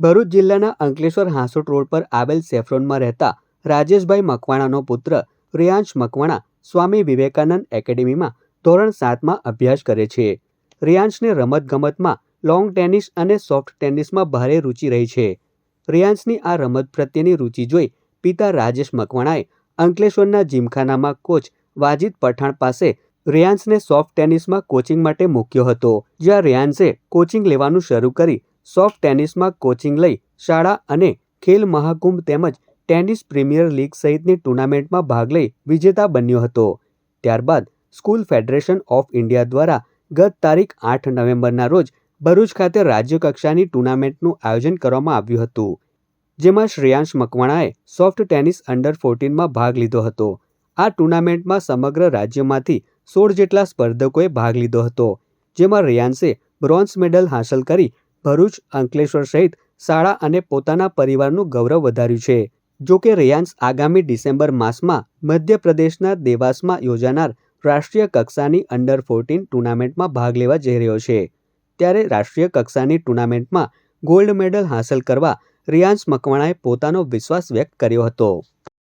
ભરૂચ જિલ્લાના અંકલેશ્વર હાંસોટ રોડ પર આવેલ સેફ્રોનમાં રહેતા રાજેશભાઈ મકવાણાનો પુત્ર રિયાંશ મકવાણા સ્વામી વિવેકાનંદ એકેડેમીમાં ધોરણ સાતમાં અભ્યાસ કરે છે. રિયાંશને રમતગમતમાં લોંગ ટેનિસ અને સોફ્ટ ટેનિસમાં ભારે રુચિ રહી છે. રિયાંશની આ રમત પ્રત્યેની રુચિ જોઈ પિતા રાજેશ મકવાણાએ અંકલેશ્વરના જીમખાનામાં કોચ વાજિદ પઠાણ પાસે રિયાંશને સોફ્ટ ટેનિસમાં કોચિંગ માટે મૂક્યો હતો, જ્યાં રિયાંશે કોચિંગ લેવાનું શરૂ કરી સોફ્ટ ટેનિસમાં કોચિંગ લઈ શાળા અને ખેલ મહાકુંભ તેમજ ટેનિસ પ્રીમિયર લીગ સહિતની ટુર્નામેન્ટમાં ભાગ લઈ વિજેતા બન્યો હતો. ત્યારબાદ સ્કૂલ ફેડરેશન ઓફ ઇન્ડિયા દ્વારા ગત તારીખ આઠ નવેમ્બરના રોજ ભરૂચ ખાતે રાજ્યકક્ષાની ટુર્નામેન્ટનું આયોજન કરવામાં આવ્યું હતું, જેમાં શ્રેયાંશ મકવાણાએ સોફ્ટ ટેનિસ અંડર ફોર્ટીનમાં ભાગ લીધો હતો. આ ટુર્નામેન્ટમાં સમગ્ર રાજ્યમાંથી સોળ જેટલા સ્પર્ધકોએ ભાગ લીધો હતો, જેમાં રેયાંશે બ્રોન્ઝ મેડલ હાંસલ કરી ભરૂચ, અંકલેશ્વર સહિત શાળા અને પોતાના પરિવારનું ગૌરવ વધાર્યું છે. જો કે રિયાન્સ આગામી ડિસેમ્બર માસમાં મધ્યપ્રદેશના દેવાસમાં યોજાનાર રાષ્ટ્રીય કક્ષાની અંડર ફોર્ટીન ટુર્નામેન્ટમાં ભાગ લેવા જઈ રહ્યો છે. ત્યારે રાષ્ટ્રીય કક્ષાની ટુર્નામેન્ટમાં ગોલ્ડ મેડલ હાંસલ કરવા રિયાન્સ મકવાણાએ પોતાનો વિશ્વાસ વ્યક્ત કર્યો હતો.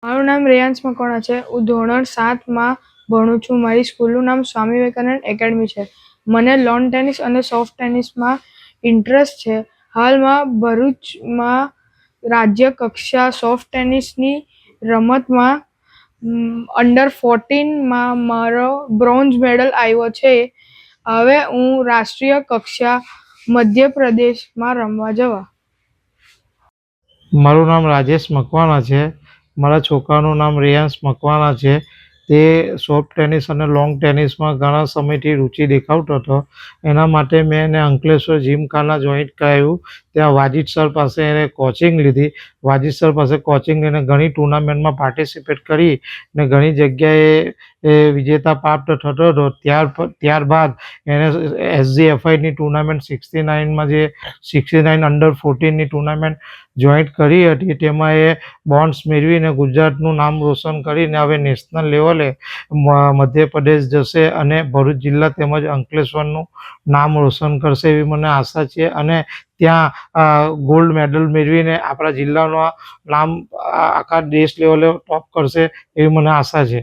મારું નામ રેયાંશ મકવાણા છે. હું ધોરણ સાતમાં ભણું છું. મારી સ્કૂલનું નામ સ્વામી વિવેકાનંદ એકેડમી છે. મને લોન ટેનિસ અને સોફ્ટ ટેનિસમાં ઇન્ટરેસ્ટ છે. હાલમાં ભરૂચમાં રાજ્ય કક્ષા સોફ્ટ ટેનિસની રમતમાં અંડર ફોર્ટીનમાં મારો બ્રોન્ઝ મેડલ આવ્યો છે. હવે હું રાષ્ટ્રીય કક્ષા મધ્યપ્રદેશમાં રમવા જવા. મારું નામ રાજેશ મકવાણા છે. મારા છોકરાનું નામ રેયાંશ મકવાણા છે. તે સોફ્ટ ટેનિસ અને લોંગ ટેનિસમાં ઘણા સમયથી રુચિ દેખાવતો હતો. એના માટે મેં એને અંકલેશ્વર જીમખાના જોઈન્ટ કરાવ્યું. ત્યાં વાજિદ સર પાસે એને કોચિંગ લીધી. વાજિદ સર પાસે કોચિંગ લઈને ઘણી ટુર્નામેન્ટમાં પાર્ટિસિપેટ કરી ને ઘણી જગ્યાએ એ વિજેતા પ્રાપ્ત થતો હતો. ત્યાર ત્યારબાદ એને એસજી એફઆઈની ટુર્નામેન્ટ સિક્સટી નાઇનમાં જે સિક્સટી નાઇન અંડર ફોર્ટીનની ટુર્નામેન્ટ જોઈન્ટ કરી હતી, તેમાં એ બોન્ડ્સ મેળવીને ગુજરાતનું નામ રોશન કરીને હવે નેશનલ લેવલે મધ્યપ્રદેશ જશે અને ભરૂચ જિલ્લા તેમજ અંકલેશ્વરનું નામ રોશન કરશે એવી મને આશા છે. અને ત્યાં ગોલ્ડ મેડલ મેળવીને આપણા જિલ્લાનું નામ આખા દેશ લેવલે ટોપ કરશે એવી મને આશા છે.